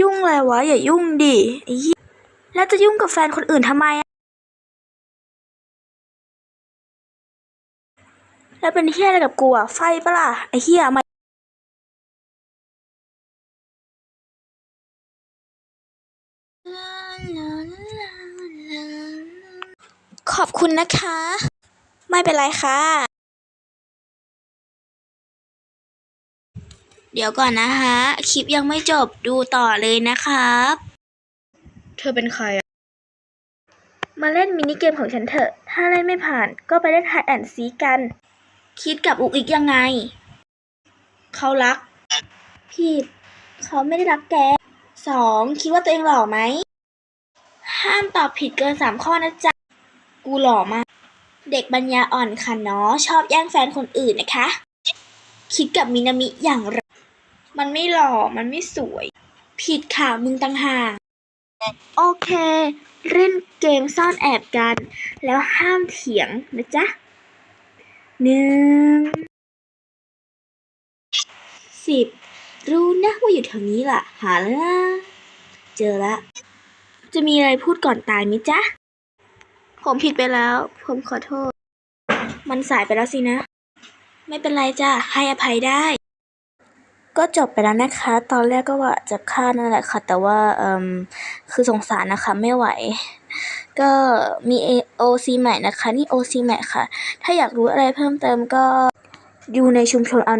ยุ่งอะไรวะ อย่ายุ่งดิไอ้เหี้ยแล้วจะยุ่งกับแฟนคนอื่นทำไมอะแล้วเป็นเหี้ยอะไรกับกูอะไฟปะล่ะไอ้เหี้ยมาขอบคุณนะคะ ไม่เป็นไรค่ะ เดี๋ยวก่อนนะฮะ คลิปยังไม่จบดูต่อเลยนะครับ เธอเป็นใครอะมาเล่นมินิเกมของฉันเถอะ ถ้าเล่นไม่ผ่านก็ไปเล่น Hide and Seek กัน คิดกับอุกอีกยังไง เขารัก ผิด เขาไม่ได้รักแกสองคิดว่าตัวเองหล่อไหม ห้ามตอบผิดเกินสามข้อนะจ๊ะ กูหล่อมาก เด็กปัญญาอ่อนค่ะเนาะชอบแย่งแฟนคนอื่นนะคะ คิดกับมินามิอย่างไร มันไม่หล่อ มันไม่สวย ผิดค่ะมึงต่างหากโอเค เล่นเกมซ่อนแอบกัน แล้วห้ามเถียงนะจ๊ะหนึ่งสิบรู้นะว่าอยู่แถวนี้ล่ะ หาแล้วนะเจอละ จะมีอะไรพูดก่อนตายไหมจ๊ะ ผมผิดไปแล้ว ผมขอโทษ มันสายไปแล้วสินะ ไม่เป็นไรจ้ะให้อภัยได้ ก็จบไปแล้วนะคะ ตอนแรกก็ว่าจะฆ่านั่นแหละค่ะ แต่ว่าเอ่มคือสงสารนะคะไม่ไหว ก็มี OC ใหม่นะคะ นี่ OC ใหม่ค่ะ ถ้าอยากรู้อะไรเพิ่มเติมก็อยู่ในชุมชนเอา